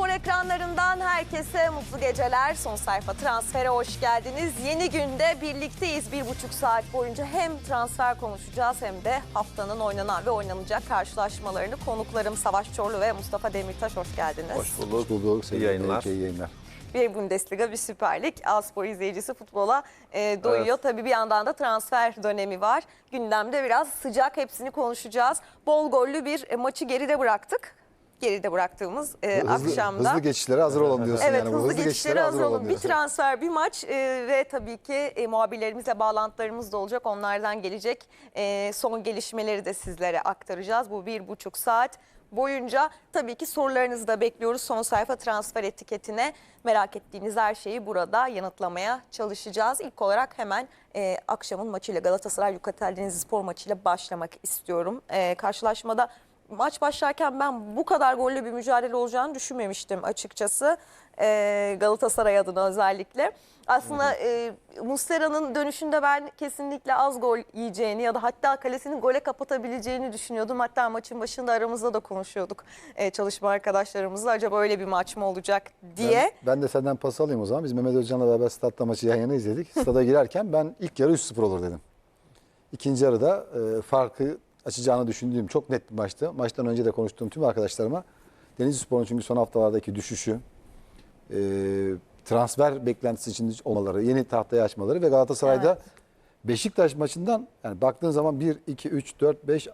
Spor ekranlarından herkese mutlu geceler. Son sayfa transfere hoş geldiniz. Yeni günde birlikteyiz. Bir buçuk saat boyunca hem transfer konuşacağız hem de haftanın oynanan ve oynanacak karşılaşmalarını konuklarım Savaş Çorlu ve Mustafa Demirtaş hoş geldiniz. Hoş bulduk. Hoş bulduk. İyi yayınlar. İyi yayınlar. Bir Bundesliga, bir Süper Lig. Aspor izleyicisi futbola e, doyuyor. Tabii bir yandan da transfer dönemi var. Gündemde biraz sıcak hepsini konuşacağız. Bol gollü bir e, maçı geride bıraktık. Geride bıraktığımız e, Hızlı, akşamda. hızlı geçişlere hazır olalım diyorsun Evet yani. Bu hızlı, geçişlere hazır olun. Bir transfer, bir maç e, ve tabii ki e, muhabirlerimizle bağlantılarımız da olacak. Onlardan gelecek e, son gelişmeleri de sizlere aktaracağız. Bu bir buçuk saat boyunca tabii ki sorularınızı da bekliyoruz. Son sayfa transfer etiketine merak ettiğiniz her şeyi burada yanıtlamaya çalışacağız. İlk olarak hemen e, akşamın maçıyla Galatasaray Yukatel Denizlispor maçıyla başlamak istiyorum. E, karşılaşmada maç başlarken ben bu kadar gollü bir mücadele olacağını düşünmemiştim açıkçası. Ee, Galatasaray adına özellikle. Aslında e, Muslera'nın dönüşünde ben kesinlikle az gol yiyeceğini ya da hatta kalesini gole kapatabileceğini düşünüyordum. Hatta maçın başında aramızda da konuşuyorduk e, çalışma arkadaşlarımızla. Acaba öyle bir maç mı olacak diye. Ben, ben de senden pas alayım o zaman. Biz Mehmet Özcan'la beraber statta maçı yan yana izledik. Stada girerken ben ilk yarı 3-0 olur dedim. İkinci yarıda e, farkı açacağını düşündüğüm çok net bir maçtı. Maçtan önce de konuştuğum tüm arkadaşlarıma Denizlispor'un çünkü son haftalardaki düşüşü, e, transfer beklentisi için olmaları, yeni tahtayı açmaları ve Galatasaray'da Evet. Beşiktaş maçından yani baktığın zaman 1, 2, 3, 4, 5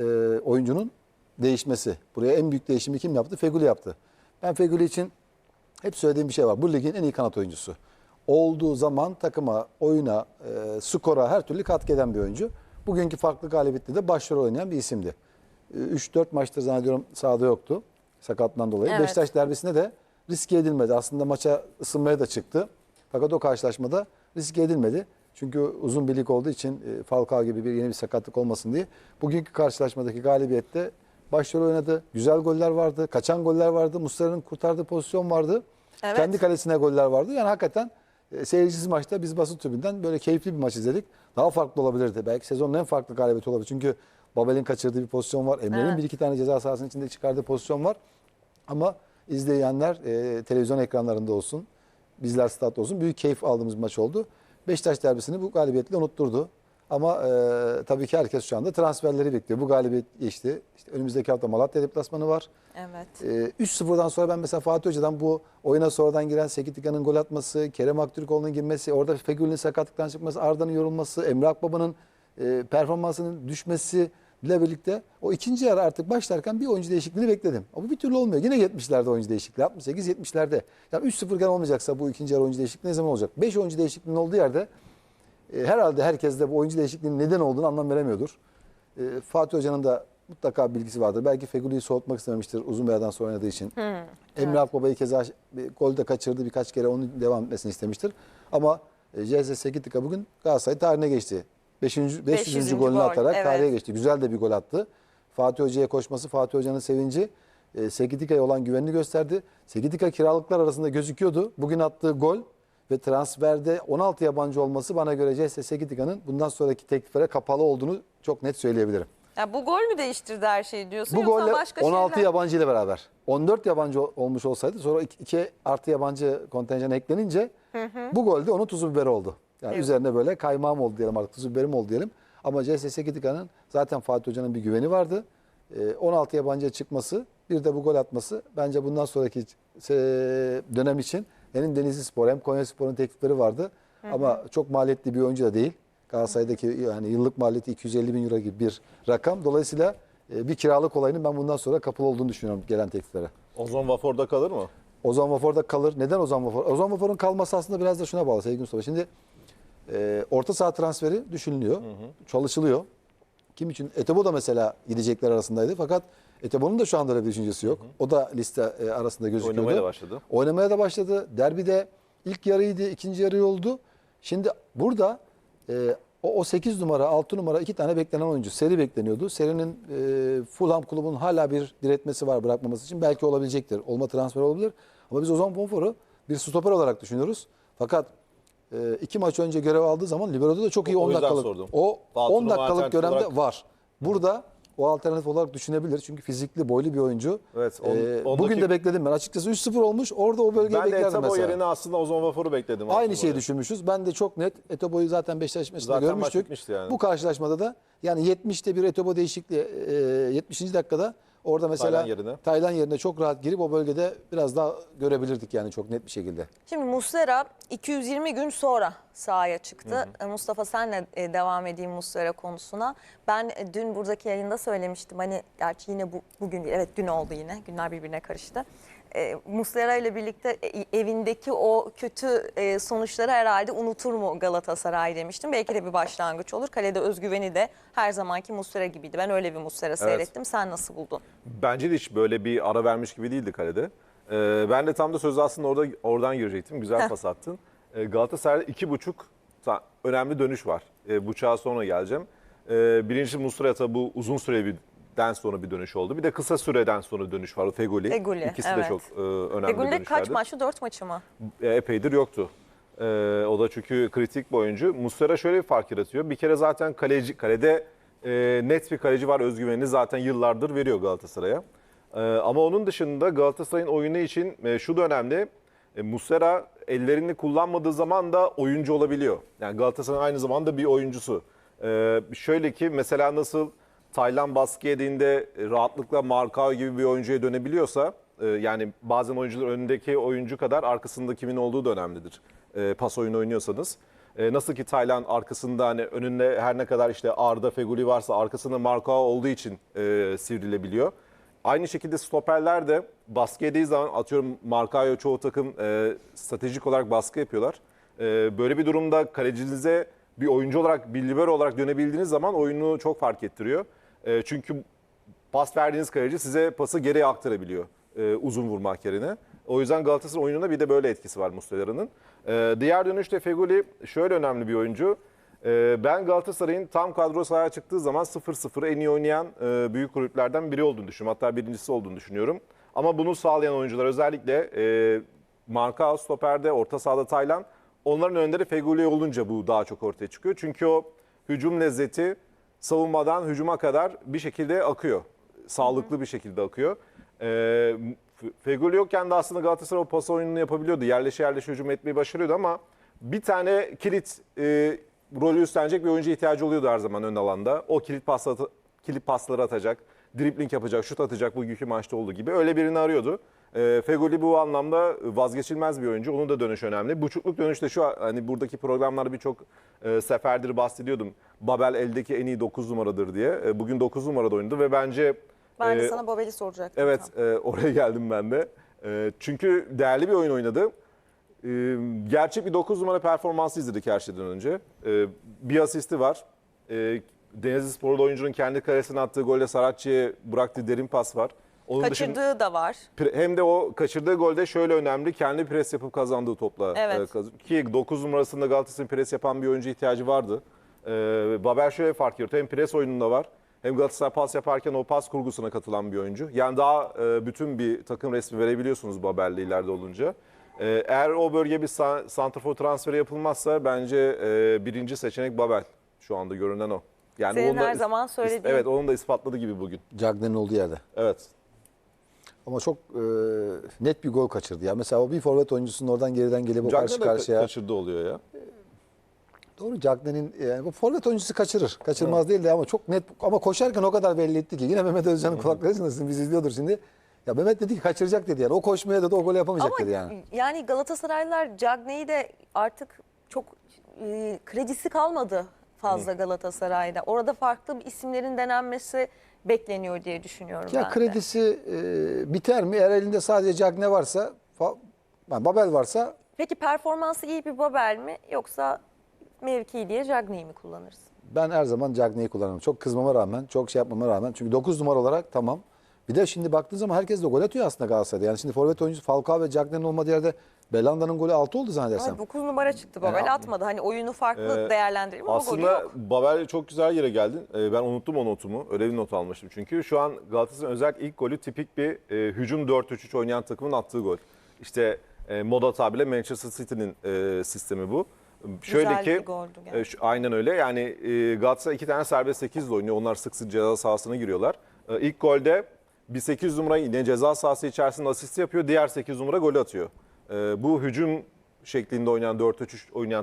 e, oyuncunun değişmesi. Buraya en büyük değişimi kim yaptı? Feguli yaptı. Ben Feguli için hep söylediğim bir şey var. Bu ligin en iyi kanat oyuncusu. Olduğu zaman takıma, oyuna, e, skora her türlü katkı eden bir oyuncu. Bugünkü farklı galibiyette de başrol oynayan bir isimdi. 3-4 maçtır zannediyorum sahada yoktu. Sakatlığından dolayı. Evet. Beşiktaş derbisinde de riske edilmedi. Aslında maça ısınmaya da çıktı. Fakat o karşılaşmada riske edilmedi. Çünkü uzun bir lig olduğu için e, Falcao gibi bir yeni bir sakatlık olmasın diye. Bugünkü karşılaşmadaki galibiyette başrol oynadı. Güzel goller vardı. Kaçan goller vardı. Muslera'nın kurtardığı pozisyon vardı. Evet. Kendi kalesine goller vardı. Yani hakikaten e, seyircisiz maçta biz basın tribünden böyle keyifli bir maç izledik. Daha farklı olabilirdi. Belki sezonun en farklı galibiyeti olabilir. Çünkü Babel'in kaçırdığı bir pozisyon var. Emre'nin Evet. bir iki tane ceza sahasının içinde çıkardığı pozisyon var. Ama izleyenler e, televizyon ekranlarında olsun, bizler statta olsun büyük keyif aldığımız bir maç oldu. Beşiktaş derbisini bu galibiyetle unutturdu. Ama e, tabii ki herkes şu anda transferleri bekliyor. Bu galibiyet geçti. İşte önümüzdeki hafta Malatya deplasmanı var. Evet. E, 3-0'dan sonra ben mesela Fatih Hoca'dan bu oyuna sonradan giren Sekitika'nın gol atması, Kerem Aktürkoğlu'nun girmesi, orada Fegül'ün sakatlıktan çıkması, Arda'nın yorulması, Emre Akbaba'nın e, performansının düşmesi ile birlikte o ikinci yarı artık başlarken bir oyuncu değişikliğini bekledim. Ama bu bir türlü olmuyor. Yine 70'lerde oyuncu değişikliği. 68-70'lerde. Yani 3-0 iken olmayacaksa bu ikinci yarı oyuncu değişikliği ne zaman olacak? 5 oyuncu değişikliğinin olduğu yerde e, herhalde herkes de bu oyuncu değişikliğinin neden olduğunu anlam veremiyordur. E, Fatih Hoca'nın da mutlaka bilgisi vardır. Belki Fegüli'yi soğutmak istememiştir uzun bir aradan sonra oynadığı için. Emre Akbaba'yı keza bir gol de kaçırdı birkaç kere onun devam etmesini istemiştir. Ama e, JS Sekitika bugün Galatasaray tarihine geçti. 500. 500. 500. golünü gol, atarak evet. tarihe geçti. Güzel de bir gol attı. Fatih Hoca'ya koşması, Fatih Hoca'nın sevinci e, Sekitika'ya olan güvenini gösterdi. Sekitika kiralıklar arasında gözüküyordu. Bugün attığı gol ve transferde 16 yabancı olması bana göre CS Sekitika'nın bundan sonraki tekliflere kapalı olduğunu çok net söyleyebilirim. Ya bu gol mü değiştirdi her şeyi diyorsun Bu yoksa golle başka 16 şeyler? yabancı ile beraber 14 yabancı ol- olmuş olsaydı sonra 2 artı yabancı kontenjan eklenince bu golde onun tuzu biberi oldu. Yani Evet. üzerine böyle kaymağım oldu diyelim artık tuzu biberim oldu diyelim. Ama CSS Sekitika'nın zaten Fatih Hoca'nın bir güveni vardı. Ee, 16 yabancıya çıkması bir de bu gol atması bence bundan sonraki se- dönem için hem Denizli Spor hem Konya Spor'un teklifleri vardı. Ama çok maliyetli bir oyuncu da değil. Galatasaray'daki yani yıllık maliyeti 250 bin euro gibi bir rakam. Dolayısıyla e, bir kiralık olayının ben bundan sonra kapalı olduğunu düşünüyorum gelen tekliflere. Ozan Vafor'da kalır mı? Ozan Vafor'da kalır. Neden Ozan Vafor? Ozan Vafor'un kalması aslında biraz da şuna bağlı sevgili Mustafa. Şimdi e, orta saha transferi düşünülüyor. Çalışılıyor. Kim için? Etebo da mesela gidecekler arasındaydı. Fakat Etebo'nun da şu anda öyle bir düşüncesi yok. O da liste e, arasında gözüküyordu. Oynamaya da başladı. Oynamaya da başladı. Derbide ilk yarıydı, ikinci yarı oldu. Şimdi burada e, o, o 8 numara, 6 numara iki tane beklenen oyuncu. Seri bekleniyordu. Seri'nin e, Fulham kulübünün hala bir diretmesi var bırakmaması için. Belki olabilecektir. Olma transferi olabilir. Ama biz Ozan Bonfor'u bir stoper olarak düşünüyoruz. Fakat e, iki maç önce görev aldığı zaman Libero'da da çok iyi O 10 yüzden dakikalık. sordum. O Altı 10 numara dakikalık görevde var. Burada o alternatif olarak düşünebilir. Çünkü fizikli, boylu bir oyuncu. Evet, on- Ee, ondaki- Bugün de bekledim ben. Açıkçası 3-0 olmuş. Orada o bölgeyi Ben de beklerdim Etebo mesela. yerine aslında Ozon Vafor'u bekledim. Aynı şeyi düşünmüşüz. Ben de çok net Etobo'yu zaten Beşiktaş maçında görmüştük. yani. Bu karşılaşmada da yani 70'te bir Etobo değişikliği e, 70. dakikada orada mesela Taylan yerine. Taylan yerine çok rahat girip o bölgede biraz daha görebilirdik yani çok net bir şekilde. Şimdi Muslera 220 gün sonra sahaya çıktı. E, Mustafa senle e, devam edeyim Muslera konusuna. Ben e, dün buradaki yayında söylemiştim. Hani gerçi yine bu, bugün değil. Evet dün oldu yine. Günler birbirine karıştı. E, Muslera ile birlikte e, evindeki o kötü e, sonuçları herhalde unutur mu Galatasaray demiştim. Belki de bir başlangıç olur. Kalede özgüveni de her zamanki Muslera gibiydi. Ben öyle bir Muslera seyrettim. Sen nasıl buldun? Bence de hiç böyle bir ara vermiş gibi değildi kalede. Ee, ben de tam da sözü aslında orada oradan girecektim. Güzel pas attın. Ee, Galatasaray'da iki buçuk önemli dönüş var. Ee, buçuğa sonra geleceğim. Ee, birincisi Musrata bu uzun süre birden sonra bir dönüş oldu. Bir de kısa süreden sonra dönüş var. Fegoli. Fegoli, İkisi evet. de çok e, önemli dönüşlerdi. kaç maçlı? Dört maçı mı? E, epeydir yoktu. E, o da çünkü kritik bir oyuncu. Muslera şöyle bir fark yaratıyor. Bir kere zaten kaleci kalede e, net bir kaleci var özgüvenini zaten yıllardır veriyor Galatasaray'a. E, ama onun dışında Galatasaray'ın oyunu için e, şu da önemli. E, Muslera ellerini kullanmadığı zaman da oyuncu olabiliyor. Yani Galatasaray'ın aynı zamanda bir oyuncusu. E, şöyle ki mesela nasıl Taylan baskı yediğinde rahatlıkla Markao gibi bir oyuncuya dönebiliyorsa e, yani bazen oyuncular önündeki oyuncu kadar arkasında kimin olduğu da önemlidir. E, pas oyunu oynuyorsanız. E, nasıl ki Taylan arkasında hani önünde her ne kadar işte Arda Feguli varsa arkasında Markao olduğu için e, sivrilebiliyor. Aynı şekilde stoperler de baskı yediği zaman atıyorum Markao'ya çoğu takım e, stratejik olarak baskı yapıyorlar. E, böyle bir durumda kalecinize bir oyuncu olarak, bir libero olarak dönebildiğiniz zaman oyunu çok fark ettiriyor. E, çünkü pas verdiğiniz kaleci size pası geriye aktarabiliyor e, uzun vurmak yerine. O yüzden Galatasaray oyununda bir de böyle etkisi var Muslera'nın. E, diğer dönüşte Feguli şöyle önemli bir oyuncu. E, ben Galatasaray'ın tam kadro sahaya çıktığı zaman 0-0 en iyi oynayan e, büyük kulüplerden biri olduğunu düşünüyorum. Hatta birincisi olduğunu düşünüyorum. Ama bunu sağlayan oyuncular özellikle e, Marka stoperde, orta sahada Taylan. Onların önleri Feguli olunca bu daha çok ortaya çıkıyor. Çünkü o hücum lezzeti savunmadan hücuma kadar bir şekilde akıyor. Sağlıklı bir şekilde akıyor. Ee, F- Feguli yokken de aslında Galatasaray o pas oyununu yapabiliyordu. Yerleşe yerleşe hücum etmeyi başarıyordu ama bir tane kilit e, rolü üstlenecek bir oyuncu ihtiyacı oluyordu her zaman ön alanda. O kilit pasları, kilit pasları atacak, dribling yapacak, şut atacak bugünkü maçta olduğu gibi. Öyle birini arıyordu. E, Fegoli bu anlamda vazgeçilmez bir oyuncu. Onun da dönüşü önemli. Buçukluk dönüşte şu an- hani buradaki programlarda birçok e, seferdir bahsediyordum. Babel eldeki en iyi 9 numaradır diye. E, bugün 9 numarada oynadı ve bence Ben de e, sana Babel'i soracaktım. Evet, e, oraya geldim ben de. E, çünkü değerli bir oyun oynadı. E, gerçek bir 9 numara performansı izledik her şeyden önce. E, bir asisti var. E, Denizli Spor'da oyuncunun kendi kalesine attığı golle Saratçı'ya bıraktığı derin pas var. Onun dışında- Kaçırdığı da var. Hem de o kaçırdığı golde şöyle önemli. Kendi pres yapıp kazandığı topla. Evet. e, ki 9 numarasında Galatasaray'ın pres yapan bir oyuncu ihtiyacı vardı. E, Babel şöyle fark yaratıyor. Hem pres oyununda var. Hem Galatasaray pas yaparken o pas kurgusuna katılan bir oyuncu. Yani daha e, bütün bir takım resmi verebiliyorsunuz Babel'le ileride olunca. E, eğer o bölge bir sa- santrafor transferi yapılmazsa bence e, birinci seçenek Babel. Şu anda görünen o. Yani Senin her zaman söylediğin. Evet onun da ispatladı gibi bugün. Cagney'in olduğu yerde. Evet. Ama çok e, net bir gol kaçırdı ya. Mesela o bir forvet oyuncusunun oradan geriden gelip o Cagney karşı de ka- karşıya. kaçırdı oluyor ya. Doğru Cagney'in yani bu forvet oyuncusu kaçırır. Kaçırmaz değil de ama çok net ama koşarken o kadar belli etti ki. Yine Mehmet Özcan'ın kulakları çınlasın biz izliyordur şimdi. Ya Mehmet dedi ki kaçıracak dedi yani. O koşmaya dedi o golü yapamayacak Ama dedi yani. yani Galatasaraylılar Cagney'i de artık çok e, kredisi kalmadı fazla Galatasaray'da. Orada farklı isimlerin denenmesi bekleniyor diye düşünüyorum Ya ben de. kredisi e, biter mi? Eğer elinde sadece Cagney varsa, fa- yani Babel varsa Peki performansı iyi bir Babel mi yoksa mevki diye Cagney'i mi kullanırsın? ben her zaman Cagney'i kullanırım. Çok kızmama rağmen, çok şey yapmama rağmen. Çünkü 9 numara olarak tamam. Bir de şimdi baktığın zaman herkes de gol atıyor aslında Galatasaray'da. Yani şimdi forvet oyuncusu Falcao ve Cagney'in olmadığı yerde Belanda'nın golü 6 oldu zannedersem. Ay 9 numara çıktı Babel Yani- atmadı. Hani oyunu farklı değerlendirelim ama golü Aslında. Babel çok güzel yere geldi. Ee, Ben unuttum o notumu. Öyle bir not almıştım. Çünkü şu an Galatasaray'ın özellikle ilk golü tipik bir e, hücum 4-3-3 oynayan takımın attığı gol. İşte e, moda tabirle Manchester City'nin e, sistemi bu. Şöyle Güzel ki bir goldü e, şu- aynen öyle. Yani e, Galatasaray iki tane serbest 8 ile oynuyor. Onlar sık sık ceza sahasına giriyorlar. E, ilk golde bir 8 numara yine ceza sahası içerisinde asist yapıyor. Diğer 8 numara golü atıyor. E, bu hücum şeklinde oynayan 4-3-3 oynayan